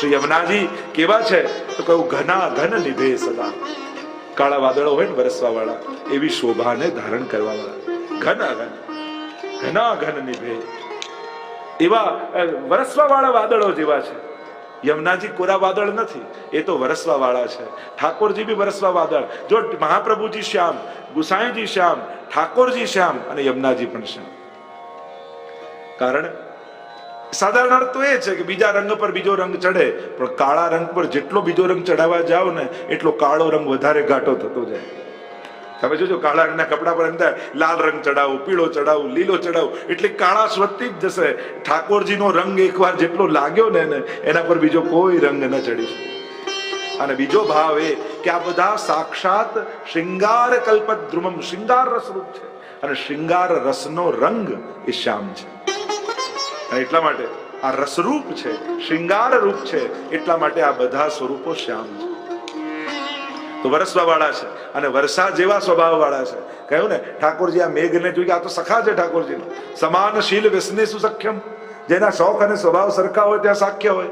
શ્રી યમુનાજી કેવા છે? તો કહ્યું, ઘના ઘન નિભે સદા. કાળા વાદળો હોય ને વરસવા વાળા એવી શોભાને ધારણ કરવા વાળા ઘના ઘન ઘના ઘન નિભે એવા વરસવા વાળા વાદળો જેવા છે. યમુનાજી કોરા વાદળ નથી, એ તો વરસવા વાળા છે. ઠાકોરજી બી વરસવા વાદળ. જો મહાપ્રભુજી શ્યામ, ગુસાઈજી શ્યામ, ઠાકોરજી શ્યામ અને યમુનાજી પણ શ્યામ. કારણ સાધારણ અર્થ તો એ છે કે બીજા રંગ પર બીજો રંગ ચડે પણ કાળા રંગ પર જેટલો બીજો રંગ ચડાવવા જાવ ને એટલો કાળો રંગ વધારે ઘાટો થતો જાય. તમે જોજો કાળા રંગના કપડા પર અંદર લાલ રંગ ચડાવું પીળો ચડાવું લીલો ચડાવું એટલે કાળા સ્વતી જ જશે. ઠાકોરજીનો રંગ એકવાર જેટલો લાગ્યો ને એને, પર બીજો કોઈ રંગ ન ચડી શકે. અને બીજો ભાવ એ કે આ બધા સાક્ષાત શૃંગાર કલ્પદ્રુમમ શૃંગાર રસરૂપ છે. અને શૃંગાર રસનો રંગ એ શ્યામ છે. એટલા માટે આ રસરૂપ છે, શૃંગાર રૂપ છે, એટલા માટે આ બધા સ્વરૂપો શ્યામ છે. તો વરસવા વાળા છે અને વરસા જેવા સ્વભાવ વાળા છે. કહ્યું ને, ઠાકોરજી આ મેઘને જોઈ કે આ તો સખા છે ઠાકોરજીનો. સમાનશીલ વ્યસને સુસખ્યમ જેના શોખ અને સ્વભાવ સરખા હોય ત્યાં સાખ્ય હોય.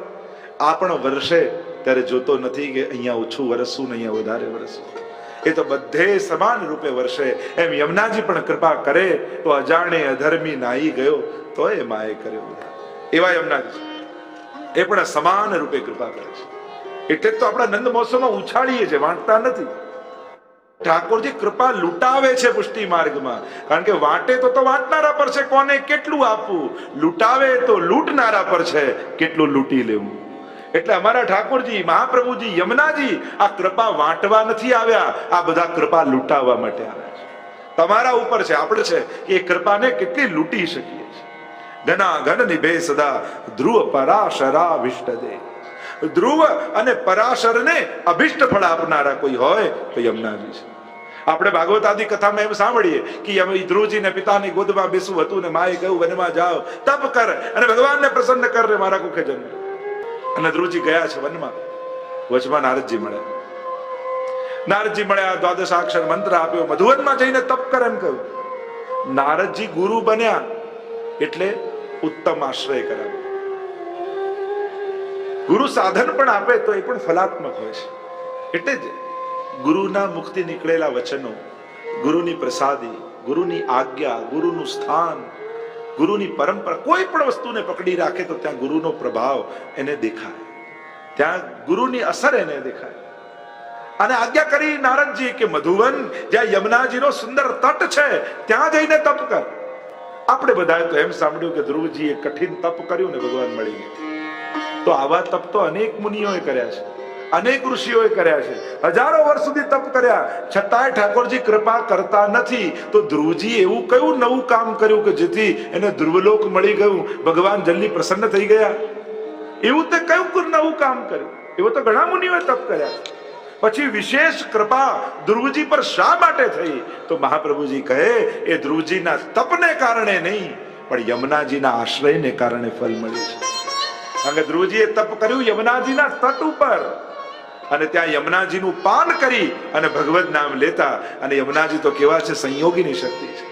આ પણ વર્ષે ત્યારે જોતો નથી કે અહીંયા ઓછું વરસવું ને અહીંયા વધારે વરસવું. એ તો બધે સમાન રૂપે વર્ષે એમ યમુનાજી પણ કૃપા કરે, તો અજાણે અધર્મી નાઈ ગયો તો એ માએ કર્યો એવા યમુનાજી. એ પણ સમાન રૂપે કૃપા કરે છે. એટલે તો આપણા નંદ મહોત્સવમાં ઉછાળીએ છે વાંટતા નથી. ઠાકોરજી કૃપા લૂંટાવે છે પુષ્ટિ માર્ગમાં. કારણ કે વાંટે તો તો વાંટનારા પર છે, કોને કેટલું આપવું? લૂંટાવે તો લૂંટનારા પર છે, કેટલું લૂંટી લેવું? એટલે અમારા ઠાકોરજી, મહાપ્રભુજી, યમુનાજી, આ કૃપા વાંટવા નથી આવ્યા. આ બધા કૃપા લૂંટાવવા માટે આવ્યા છે. તમારા ઉપર છે, આપણે છે, કે એ કૃપાને કેટલી લૂંટી શકીએ છીએ. ઘના ઘન નિભે સદા, ધ્રુવ પરાશરા વિષ્ટ દે ધ્રુવ અને પરાશરને અભિષ્ટ ફળ આપનારા કોઈ હોય તો યમુનાજી છે. આપણે ભાગવત આદિ કથામાં એમ સાંભળીએ કે યમ- ધ્રુવજી ધ્રુવજીને પિતાની ગોદમાં બેસવું હતું ને માએ કહ્યું, વનમાં જાઓ, તપ કર અને ભગવાનને પ્રસન્ન કર રે મારા કુખે જન્મ અને ધ્રુવજી ગયા છે વનમાં. વચમાં નારદજી મળ્યા નારદજી મળ્યા દ્વાદશાક્ષર મંત્ર આપ્યો. મધુવનમાં જઈને તપ કર એમ કહ્યું. નારદજી ગુરુ બન્યા એટલે ઉત્તમ આશ્રય કરાવ્યો. ગુરુ સાધન પણ આપે તો એ પણ ફલાત્મક હોય છે. એટલે જ ગુરુના મુખથી નીકળેલા વચનો, ગુરુની પ્રસાદી, ગુરુની આજ્ઞા, ગુરુનું સ્થાન ગુરુની પરંપરા, કોઈ પણ વસ્તુને પકડી રાખે તો ત્યાં ગુરુનો પ્રભાવ એને દેખાય. ત્યાં ગુરુની અસર એને દેખાય. અને આજ્ઞા કરી નારદજી કે, મધુવન, જ્યાં યમુનાજીનો સુંદર તટ છે, ત્યાં જઈને તપ કર. આપણે બધાએ તો એમ સાંભળ્યું કે ધ્રુવજીએ કઠિન તપ કર્યું ને ભગવાન મળી ગયા. તો આવા તપ તો અનેક મુનિઓએ કર્યા છે. અનેક ઋષિઓએ કર્યા છે. હજારો વર્ષ સુધી તપ કર્યા. છતાંય ઠાકોરજી કૃપા કરતા નથી. તો ધ્રુવજી એવું કયું નવું કામ કર્યું કે જેથી એને ધ્રુવલોક મળી ગયું? ભગવાન જલ્દી પ્રસન્ન થઈ ગયા. એવું તે કયું નવું કામ કર્યું? એવું તો ઘણા મુનિઓએ તપ કર્યા. પછી વિશેષ કૃપા ધ્રુવજી પર શા માટે થઈ? તો મહાપ્રભુજી કહે, એ ધ્રુવજીના તપને કારણે નહીં, પણ યમુનાજીના આશ્રયને કારણે ફલ મળ્યું છે. કારણ કે ધ્રુવજીએ તપ કર્યું યમુનાજીના તટ ઉપર. અને ત્યાં યમુનાજીનું પાન કરી અને ભગવદ નામ લેતા અને યમુનાજી તો કેવા છે, સંયોગીની શક્તિ છે.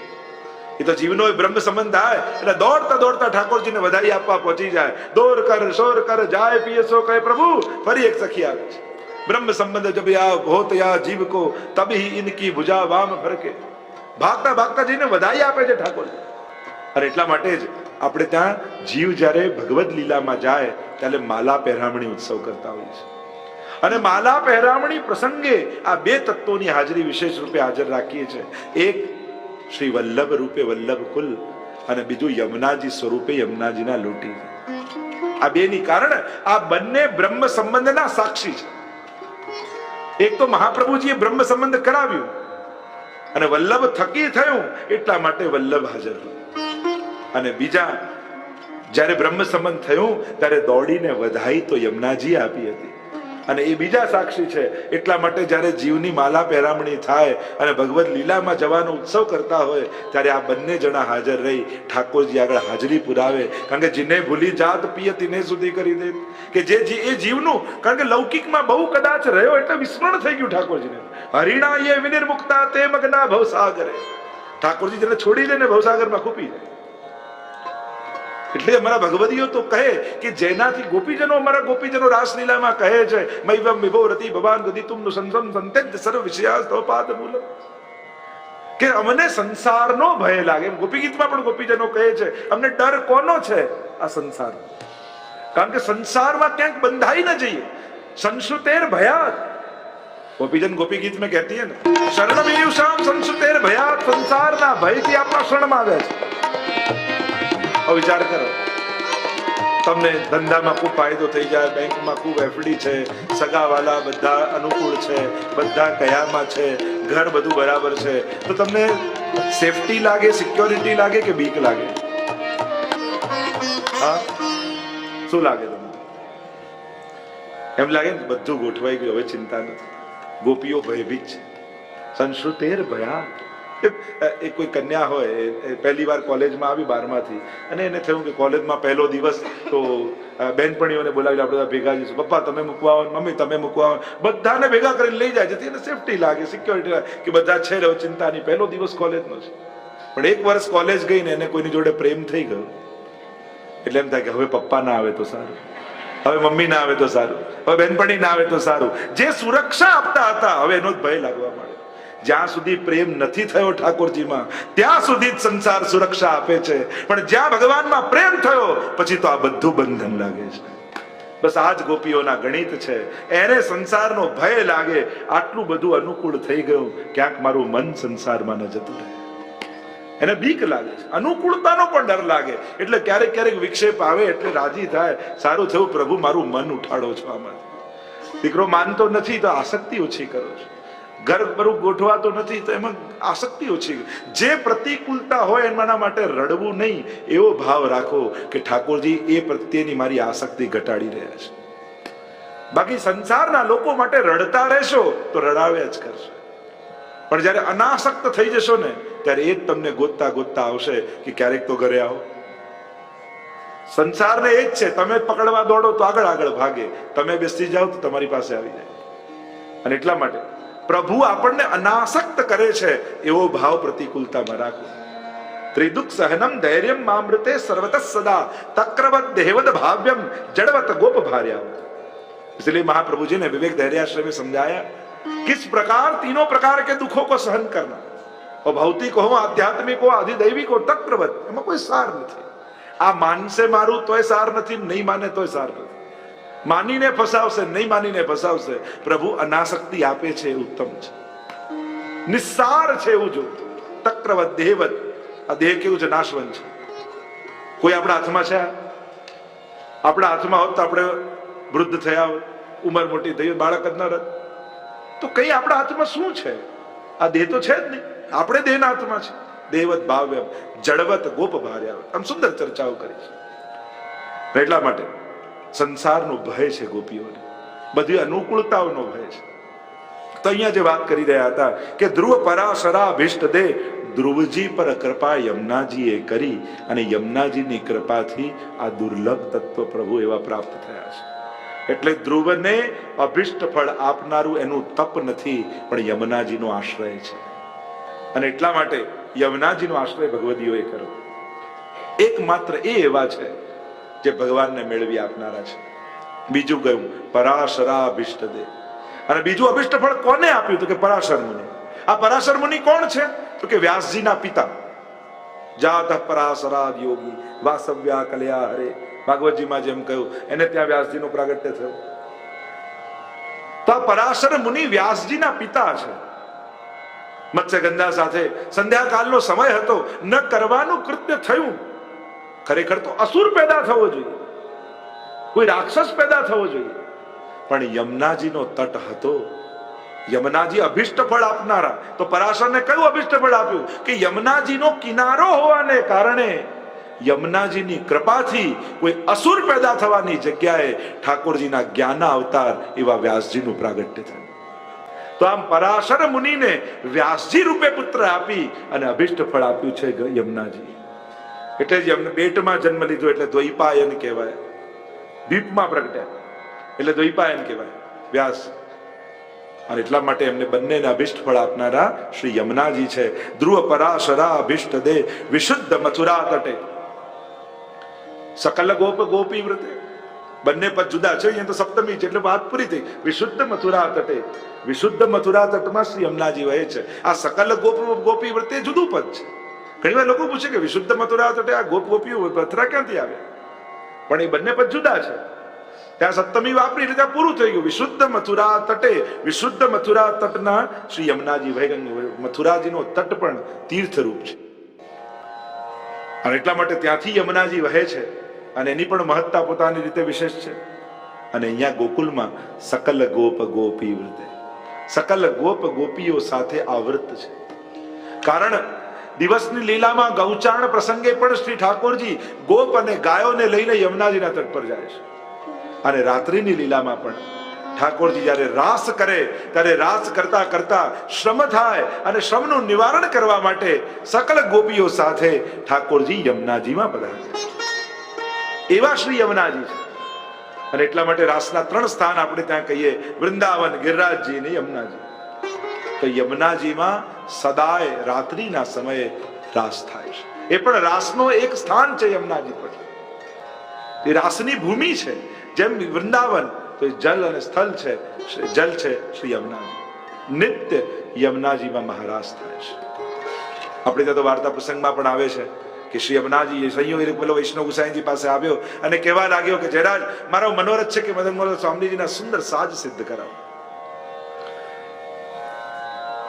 એ તો જીવનો બ્રહ્મ સંબંધ થાય એટલે દોડતા દોડતા ઠાકોરજીને વધાઈ આપવા પહોંચી જાય. દોર કર, શોર કર, જાય પીએસો કહે, પ્રભુ, ફરી એક સખી આવે છે. બ્રહ્મ સંબંધ જબ યા ભોત યા જીવ કો તબહી ઇનકી ભુજા વામ ફરકે. ભાગતા ભાગતા જઈને વધાઈ આપે છે ઠાકોરજી. અને એટલા માટે જ આપણે ત્યાં જીવ જ્યારે ભગવદ લીલામાં જાય, ત્યારે માલા પહેરામણી ઉત્સવ કરતા હોય છે અને માલા પહેરામણી પ્રસંગે આ બે તત્વોની હાજરી વિશેષ રૂપે હાજર રાખીએ છીએ. એક શ્રી વલ્લભ રૂપે વલ્લભ કુલ અને બીજું યમુનાજી સ્વરૂપે યમુનાજીના લોટી. આ બેની કારણ આ બંને બ્રહ્મ સંબંધના સાક્ષી છે. એક તો મહાપ્રભુજીએ બ્રહ્મ સંબંધ કરાવ્યું અને વલ્લભ થકી થયું એટલા માટે વલ્લભ હાજર અને બીજા જ્યારે બ્રહ્મ સંબંધ થયું ત્યારે દોડીને વધાઈ તો યમુનાજી આપી હતી. અને એ બીજા સાક્ષી છે. એટલા માટે જ્યારે જીવની માલા પહેરામણી થાય અને ભગવત લીલામાં જવાનો ઉત્સવ કરતા હોય, ત્યારે આ બંને જણા હાજર રહી ઠાકોરજી આગળ હાજરી પુરાવે. કારણ કે જીને ભૂલી જાત પિય તિને સુધી કરી દે. કે જે એ જીવનું, કારણ કે લૌકિકમાં બહુ કદાચ રહ્યો એટલે વિસ્મરણ થઈ ગયું ઠાકોરજીને. હરિણા એ વિનિર્મુક્તા તે મગના ભવસાગરે. ઠાકોરજી જેને છોડી દે ને ભવસાગરમાં ખૂપી જાય એટલે અમારા ભગવતીઓ તો કહે કે જેનાથી ગોપીજનો, અમારા ગોપીજનો રાસલીલામાં કહે છે, મૈવમ વિભો રતિ ભવાન ગતિ તુમનું સંસમ સંતેજ સર્વ વિષયાસ મૂલમ કે અમને સંસારનો ભય લાગે. ગોપી ગીતમાં પણ ગોપીજનો કહે છે, અમને ડર કોનો છે? આ સંસાર. કારણ કે સંસારમાં ક્યાંક બંધાઈ ન જઈએ. સંસુતેર ભયાત. ગોપીજન ગોપી ગીત મેં કહેતી હે ને શરણ શામ સંસુતેર ભયાત, સંસારના ભયથી આપણા શરણમાં આવે છે. વિચાર કરો. તમને ધંધામાં ખૂબ ફાયદો થઈ જાય, બેંકમાં ખૂબ એફડી છે, સગાવાલા બધા અનુકૂળ છે, બધા કયામાં છે, ઘર બધું બરાબર છે. તો તમને સેફટી લાગે, સિક્યોરિટી લાગે કે બીક લાગે? હા? શું લાગે તમને? એમ લાગે ને બધું ગોઠવાઈ ગયું, હવે ચિંતા નથી. ગોપીઓ ભયભીત છે. સંસ્કૃતેર ભયા. એ કોઈ કન્યા હોય, એ- પહેલી વાર કોલેજમાં આવી બારમાંથી. અને એને થયું કે કોલેજમાં પહેલો દિવસ તો બેનપણીઓને બોલાવી આપણે ભેગા જઈશું. પપ્પા, તમે મૂકવા આવો મમ્મી, તમે મૂકવા આવો બધાને ભેગા કરીને લઈ જાય, જેથી એને સેફટી લાગે સિક્યોરિટી લાગે, કે બધા છે રહ્યો ચિંતા નહીં. પહેલો દિવસ કોલેજનો છે. પણ એક વર્ષ કોલેજ ગઈ ને એને કોઈની જોડે પ્રેમ થઈ ગયો. એટલે એમ થાય કે હવે પપ્પા ના આવે તો સારું. હવે મમ્મી ના આવે તો સારું. હવે બેનપણી ના આવે તો સારું. જે સુરક્ષા આપતા હતા, હવે એનો જ ભય લાગવા માંડ્યો જ્યાં સુધી પ્રેમ નથી થયો ઠાકોરજીમાં, ત્યાં સુધી જ સંસાર સુરક્ષા આપે છે. પણ જ્યાં ભગવાનમાં પ્રેમ થયો, પછી તો આ બધું બંધન લાગે છે. બસ આ જ ગોપીઓના ગણિત છે. એને સંસારનો ભય લાગે. આટલું બધું અનુકૂળ થઈ ગયું. ક્યાંક મારું મન સંસારમાં ન જતું રહે. એને બીક લાગે છે. અનુકૂળતાનો પણ ડર લાગે. એટલે ક્યારેક ક્યારેક વિક્ષેપ આવે, એટલે રાજી થાય. સારું થયું પ્રભુ, મારું મન ઉઠાડો છો આમાં દીકરો માનતો નથી, તો આસક્તિ ઓછી કરો છો. બરું ગોઠવાતો નથી, તો એમાં આસક્તિ ઓછી જે પ્રતિકૂળતા હોય એના માટે રડવું નહીં, એવો ભાવ રાખો કે ઠાકોરજી એ પ્રત્યેની મારી આસક્તિ ઘટાડી રહ્યા છે. બાકી સંસારના લોકો માટે રડતા રહેશો તો રડાવ્યા જ કરશે. પણ જ્યારે અનાસક્ત થઈ જશો ને, ત્યારે એ જ તમને ગોતતા ગોતતા આવશે કે ક્યારેક તો ઘરે આવો. સંસારને એ જ છે, તમે પકડવા દોડો તો આગળ આગળ ભાગે. તમે બેસી જાઓ તો તમારી પાસે આવી જાય. અને એટલા માટે પ્રભુ આપણને અનાસક્ત કરે છે એવો ભાવ પ્રતિકૂળતામાં રાખો ત્રિદુઃખ સહનમ ધૈર્યમ મામૃતે સર્વત સદા તક્રવત દેહવત ભાવ્યમ जड़वत गोप भार्यावत इसलिए महाप्रभु जी ने विवेक धैर्याश्रय में समझाया किस प्रकार तीनों प्रकार के दुखों को सहन करना और भौतिक हो आध्यात्मिक हो अधिदैविक हो તત્પ્રવત એમાં કોઈ સાર નથી આ માનશે મારું તોય સાર નથી નહીં માને તોય સાર નથી માનીને ફસાવશે, નહીં માનીને ફસાવશે. પ્રભુ અનાશક્તિ આપે છે, એ ઉત્તમ છે. નિસ્સાર છે એવું જો. તક્રવત, દેહવત. આ દેહ કેવું છે? નાશવંત છે. કોઈ આપણા હાથમાં છે? આપણા હાથમાં હોત તો આપણે વૃદ્ધ થયા હોય ઉંમર મોટી થઈ બાળક જ ન રત તો કઈ આપણા હાથમાં શું છે? આ દેહ તો છે જ નહીં. આપણે દેહના હાથમાં છે. દેવત ભાવ્ય જળવત ગોપ ભાર્યા આમ સુંદર ચર્ચાઓ કરી છે. એટલા માટે સંસારનો ભય છે ગોપીઓને. બધી અનુકૂળતાઓનો ભય છે. તો અહીંયા જે વાત કરી રહ્યા હતા કે ધ્રુવ પરાશરા ભીષ્ટ દે, ધ્રુવજી પર કૃપા યમુનાજીએ કરી અને યમુનાજીની કૃપાથી આ દુર્લભ તત્વ પ્રભુ એવા પ્રાપ્ત થયા છે. એટલે ધ્રુવને અભિષ્ટ ફળ આપનારું એનું તપ નથી, પણ યમુનાજીનો આશ્રય છે. અને એટલા માટે યમુનાજીનો આશ્રય ભગવદીઓએ કર્યો. એકમાત્ર એ એવા છે જે ભગવાનને મેળવી આપનારા છે. બીજું કહ્યું પરાશરા અભિષ્ટ દે. અને બીજું અભિષ્ટ ફળ કોને આપ્યું? તો કે પરાશર મુનિ. આ પરાશર મુનિ કોણ છે? તો કે વ્યાસજીના પિતા. જાત પરાશરા યોગી વાસવ્યા કલ્યા હરે. ભાગવતજીમાં જેમ કહ્યું, એને ત્યાં વ્યાસજીનું પ્રાગટ્ય થયું. તો આ પરાશર મુનિ વ્યાસજીના પિતા છે. મત્સ્યગંધા સાથે સંધ્યાકાલનો સમય હતો. ન કરવાનું કૃત્ય થયું. ખરેખર તો અસુર પેદા થવો જોઈએ. કોઈ રાક્ષસ પેદા થવો જોઈએ. પણ યમુનાજીનો તટ હતો. યમુનાજી અભિષ્ટ ફળ આપનારા. તો પરાશરને કયું અભિષ્ટ ફળ આપ્યું? કે યમુનાજીનો કિનારો હોવાને કારણે યમુનાજીની કૃપાથી કોઈ અસુર પેદા થવાની જગ્યાએ ઠાકોરજીના જ્ઞાના અવતાર એવા વ્યાસજીનું પ્રાગટ્ય થયું. તો આમ પરાશર મુનિને વ્યાસજી રૂપે પુત્ર આપી અને અભિષ્ટ ફળ આપ્યું છે યમુનાજી. એટલે જ એમને બેટમાં જન્મ લીધો એટલે દ્વૈપાયન કહેવાય. દીપમાં પ્રગટ્યા. એટલે દ્વૈપાયન કહેવાય. વ્યાસ. અને એટલા માટે એમને બંનેને અભિષ્ટ ફળ આપનારા શ્રી યમુનાજી છે. ધ્રુવ પરાશરા અભિષ્ટ દે વિશુદ્ધ મથુરા તટે. સકલ ગોપ ગોપી વ્રતે. બંને પદ જુદા છે. અહીંયા તો સપ્તમી છે. એટલે વાત પૂરી થઈ. વિશુદ્ધ મથુરા તટે. વિશુદ્ધ મથુરા તટમાં શ્રી યમુનાજી વહે છે. આ સકલ ગોપ ગોપી વ્રતે જુદું પદ છે. ઘણી લોકો પૂછે કે વિશુદ્ધ મથુરા તો આ ગોપ ગોપીઓ મથુરા ક્યાંથી આવે? પણ એ બંને પદ જુદા છે. ત્યાં સપ્તમી વાપરી એટલે ત્યાં પૂરું થઈ ગયું. વિશુદ્ધ મથુરા તટે, વિશુદ્ધ મથુરા તટના શ્રી યમુનાજી વૈગંગ મથુરાજીનો તટ પણ તીર્થરૂપ છે. અને એટલા માટે ત્યાંથી યમુનાજી વહે છે. અને એની પણ મહત્તા પોતાની રીતે વિશેષ છે. અને અહીંયા ગોકુલમાં સકલ ગોપ ગોપી વૃતે. સકલ ગોપ ગોપીઓ સાથે આવૃત છે. કારણ દિવસની લીલામાં ગૌચારણ પ્રસંગે પણ શ્રી ઠાકોરજી ગોપ અને ગાયોને લઈને યમુનાજીના તટ પર જાય છે. અને રાત્રિની લીલામાં પણ ઠાકોરજી જ્યારે રાસ કરે, ત્યારે રાસ કરતા કરતા શ્રમ થાય અને શ્રમનું નિવારણ કરવા માટે સકલ ગોપીઓ સાથે ઠાકોરજી યમુનાજીમાં પધારે એવા શ્રી યમુનાજી છે. અને એટલા માટે રાસના ત્રણ સ્થાન આપણે ત્યાં કહીએ, વૃંદાવન, ગિરરાજજી અને યમુનાજી. તો યમુનાજીમાં સદાય રાત્રિના સમયે રાસ થાય છે. એ પણ રાસનો એક સ્થાન છે યમુનાજી પર. એ રાસની ભૂમિ છે. જેમ વૃંદાવન, તો જલ અને સ્થળ છે, જલ છે શ્રી યમુનાજી. નિત્ય યમુનાજીમાં મહારાસ થાય છે. આપણે ત્યાં તો વાર્તા પ્રસંગમાં પણ આવે છે કે શ્રી યમુનાજી સંયોગ પેલો વૈષ્ણવ ગુસાઈજી પાસે આવ્યો અને કહેવા લાગ્યો કે જયરાજ, મારો મનોરથ છે કે મદન મોહન સ્વામીજીના સુંદર સાજ સિદ્ધ કરાવો.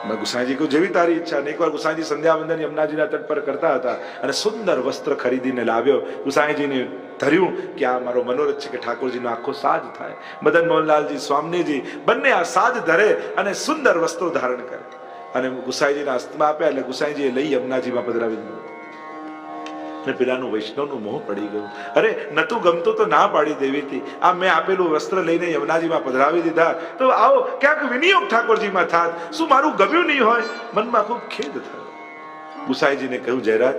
ગુસાઈજી કહ્યું જેવી તારી ઈચ્છા અને એકવાર ગુસાઈજી સંધ્યા વંદન યમુનાજીના તટ પર કરતા હતા અને સુંદર વસ્ત્ર ખરીદીને લાવ્યો, ગુસાઈજીને ધર્યું કે આ મારો મનોરથ છે કે ઠાકોરજીનો આખો સાજ થાય. મદન મોહનલાલજી, સ્વામીજી, બંને આ સાજ ધરે અને સુંદર વસ્ત્રો ધારણ કરે. અને ગુસાઈજીના હસ્તમાં આપ્યા એટલે ગુસાઈજીએ લઈ યમુનાજીમાં પધરાવી દીધું. અને પેલાનું વૈષ્ણવનું મોહ પડી ગયું. અરે નતું ગમતું તો ના પાડી દેવી હતી. આ મેં આપેલું વસ્ત્ર લઈને યમુનાજીમાં પધરાવી દીધા. તો આવો, ક્યાંક વિનિયોગ ઠાકોરજીમાં થાત. શું મારું ગમ્યું નહીં હોય? મનમાં ખૂબ ખેદ થયો. ગુસાઈજીને કહ્યું, જયરાજ,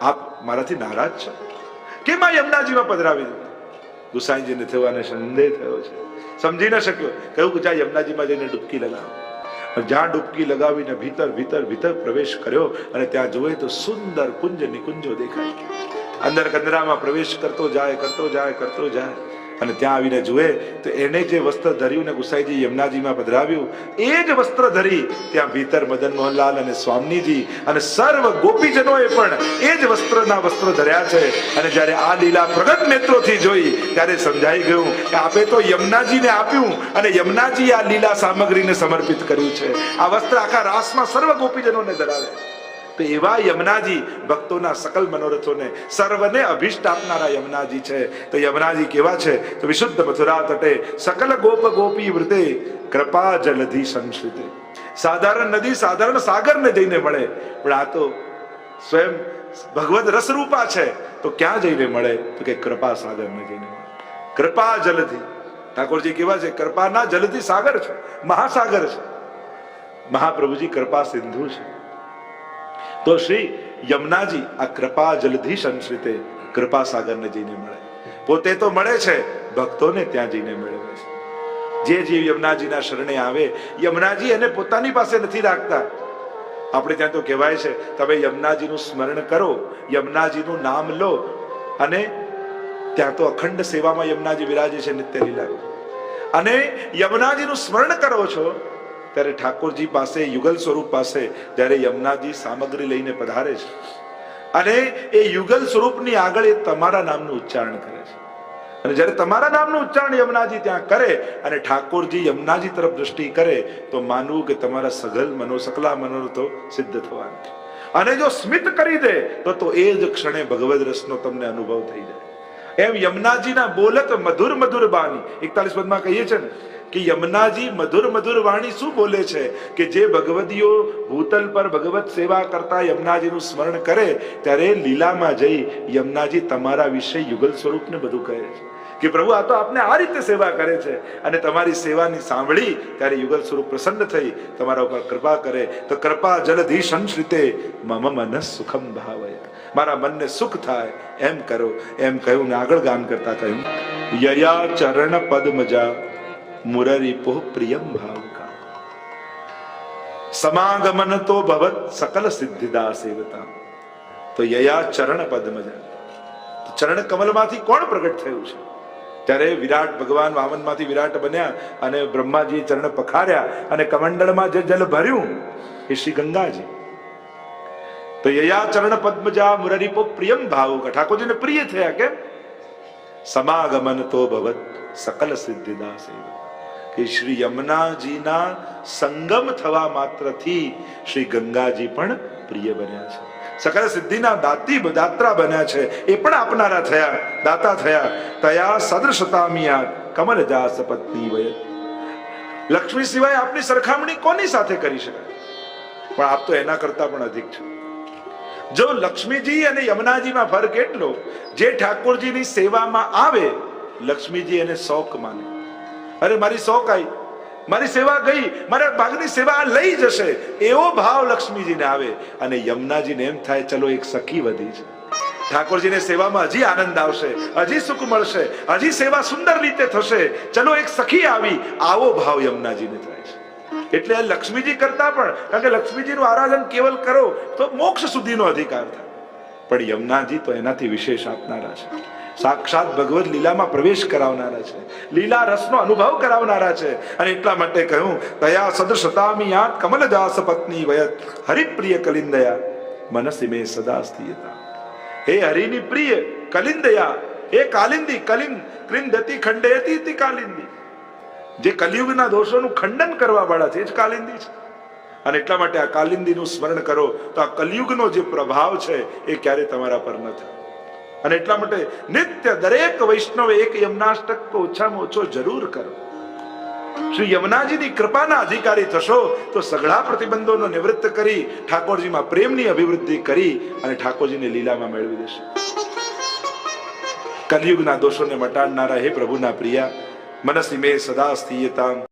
આપ મારાથી નારાજ છો? કેમ આ યમુનાજીમાં પધરાવી દીધું? ગુસાઈજીને થયો અને સંદેહ થયો છે. સમજી ન શક્યો. કહ્યું કે જા, યમુનાજીમાં જઈને ડૂબકી લગાવો. જ્યાં ડૂબકી લગાવીને ભીતર ભીતર ભીતર પ્રવેશ કર્યો અને ત્યાં જોઈએ તો સુંદર કુંજ નિકુંજો દેખાય. અંદર કંદરામાં પ્રવેશ કરતો જાય કરતો જાય કરતો જાય. અને ત્યાં આવીને જુએ તો એને જે વસ્ત્ર ધર્યું ને ગુસાઈજી યમુનાજીમાં પધરાવ્યું, એ જ વસ્ત્ર ધરી ત્યાં ભીતર મદન મોહનલાલ અને સ્વામીજી અને સર્વ ગોપીજનોએ પણ એ જ વસ્ત્રના વસ્ત્ર ધર્યા છે. અને જ્યારે આ લીલા પ્રગટ નેત્રોથી જોઈ, ત્યારે સમજાઈ ગયું કે આપે તો યમુનાજીને આપ્યું અને યમુનાજી આ લીલા સામગ્રીને સમર્પિત કર્યું છે. આ વસ્ત્ર આખા રાસમાં સર્વ ગોપીજનોને ધરાવે તો એવા યમુનાજી ભક્તોના સકલ મનોરથોને સર્વને અભિષ્ટ આપનારા યમુનાજી છે. તો યમુનાજી કેવા છે? તો વિશુદ્ધ મથુરા તટે સકલ ગોપ ગોપી વૃતે કૃપા જલધિ સંશ્રિતે. સાધારણ નદી સાધારણ સાગરને જઈને મળે પણ આ તો સ્વયં ભગવત રસરૂપા છે. તો ક્યાં જઈને મળે તો કે કૃપા સાગરને જઈને મળે કૃપા જલધિ. ઠાકોરજી કેવા છે? કૃપાના જલધિ સાગર છે. મહાસાગર છે. મહાપ્રભુજી કૃપા સિંધુ છે. તો શ્રી યમુનાજી આ કૃપા જલધિ સંશ્રિતે કૃપા સાગરને જઈને મળે. પોતે તો મળે છે, ભક્તોને ત્યાં જઈને મેળવે છે. જે જીવ યમુનાજીના શરણે આવે, યમુનાજી એને પોતાની પાસે નથી રાખતા. આપણે ત્યાં તો કહેવાય છે, તમે યમુનાજીનું સ્મરણ કરો, યમુનાજીનું નામ લો, અને ત્યાં તો અખંડ સેવામાં યમુનાજી વિરાજે છે નિત્ય લીલા અને યમુનાજીનું સ્મરણ કરો છો ત્યારે ઠાકોરજી પાસે, યુગલ સ્વરૂપ પાસે જ્યારે યમુનાજી સામગ્રી લઈને પધારે છે. અને એ યુગલ સ્વરૂપની આગળ એ તમારા નામનું ઉચ્ચારણ કરે છે. અને જ્યારે તમારા નામનું ઉચ્ચારણ યમુનાજી ત્યાં કરે અને ઠાકોરજી યમુનાજી તરફ દ્રષ્ટિ કરે, તો માનવું કે તમારા સઘલ મનો સકલા મનોરથો સિદ્ધ થવાના અને જો સ્મિત કરી દે, તો તો એ જ ક્ષણે ભગવદ રસનો તમને અનુભવ થઈ જાય. એમ યમુનાજીના બોલત મધુર મધુર બાણી એકતાલીસ પદમાં કહીએ છે ને કે યમુનાજી મધુર મધુર વાણી શું બોલે છે? કે જે ભગવદીઓ ભૂતલ પર ભગવત સેવા કરતા યમુનાજીનું સ્મરણ કરે, ત્યારે લીલામાં જઈ યમુનાજી તમારા વિશે યુગલ સ્વરૂપને બધું કહે છે. કે પ્રભુ, આ તો આપને આ રીતે સેવા કરે છે. અને તમારી સેવાની સાંભળી ત્યારે યુગલ સ્વરૂપ પ્રસન્ન થઈ, તમારા ઉપર કૃપા કરે. તો કૃપા જલધિ સંશ્રિતે મમ મન સુખમ ભાવય. મારા મનને સુખ થાય, એમ કરો. એમ કહ્યું ને આગળ ગાન કરતા કહ્યું યયા ચરણ પદ્મજા, મુરરી પોહ પ્રિયમ ભાવ સમાગમન તો ભવત સકલ સિદ્ધિદા સેવતા તો યયા ચરણ પદ્મજા. ચરણ કમલમાંથી કોણ પ્રગટ થયું છે? ત્યારે વિરાટ ભગવાન વામનમાંથી વિરાટ બન્યા અને બ્રહ્માજી ચરણ પખાર્યા અને કમંડળમાં જે જલ ભર્યું એ શ્રી ગંગાજી. તો યયા ચરણ પદ્મજા મુરરીપો પ્રિયમ ભાવુક ઠાકોરજીને પ્રિય થયા કેમ? સમાગમન તો ભવત સકલ સિદ્ધિદા સેવક કે શ્રી યમુનાજીના સંગમ થવા માત્રથી શ્રી ગંગાજી પણ પ્રિય બન્યા છે. સકલ સિદ્ધિના દાતી દાત્રા બન્યા છે. એ પણ આપનારા થયા, દાતા થયા. તયા સદૃશતામિયા કમર જાસ પત્ની વય. લક્ષ્મી સિવાય આપની સરખામણી કોની સાથે કરી શકાય? પણ આપ તો એના કરતા પણ અધિક છે. જો લક્ષ્મીજી અને યમુનાજીમાં ફરક એટલો, જે ઠાકોરજીની સેવામાં આવે, લક્ષ્મીજી એને શોક માને. અરે, મારી શોક આવી મારી સેવા ગઈ, મારા ભાગની સેવા લઈ જશે. એવો ભાવ લક્ષ્મીજીને આવે અને યમુનાજીને એમ થાય, ચલો, એક સખી વધી છે. ઠાકોરજીને સેવામાં હજી આનંદ આવશે, હજી સુખ મળશે, હજી સેવા સુંદર રીતે થશે. ચલો, એક સખી આવી. આવો ભાવ યમુનાજીને થાય છે. એટલે લક્ષ્મીજી કરતા પણ, કારણ કે લક્ષ્મીજીનું આરાધન કેવલ કરો તો મોક્ષ સુધીનો અધિકાર થાય. પણ યમુનાજી તો એનાથી વિશેષ આપનારા છે. સાક્ષાત ભગવત લીલામાં પ્રવેશ કરાવનારા છે. લીલા રસનો અનુભવ કરાવનારા છે. અને એટલા માટે કહ્યું, તયા સદસતામી યાદ કમલદાસ પત્ની વયત હરિપ્રિય કલિંદયા. મનસી મે સદા સ્થિયતા હે હરિની પ્રિય કલિંદયા, હે કાલિંદી કલિંદ ક્રિંદતી ખંડેતી તી કાલિંદી. જે કલિયુગના દોષોનું ખંડન કરવા વાળા છે, એ જ કાલિંદી છે. અને એટલા માટે આ કાલિંદીનું સ્મરણ કરો, તો આ કલિયુગનો જે પ્રભાવ છે, એ ક્યારે તમારા પર ન થાય. અને એટલા માટે નિત્ય દરેક વૈષ્ણવ એક યમનાષ્ટક તો ઓછામાં ઓછો જરૂર કરો. શ્રી યમુનાજીની કૃપાના અધિકારી થશો તો સઘળા પ્રતિબંધોનો નિવૃત્ત કરી ઠાકોરજીમાં પ્રેમની અભિવૃદ્ધિ કરી અને ઠાકોરજીને લીલામાં મેળવી દેશે. કલયુગના દોષોને મટાડનારા હે પ્રભુના પ્રિયા, મનસી મે સદા સ્થિયતામ.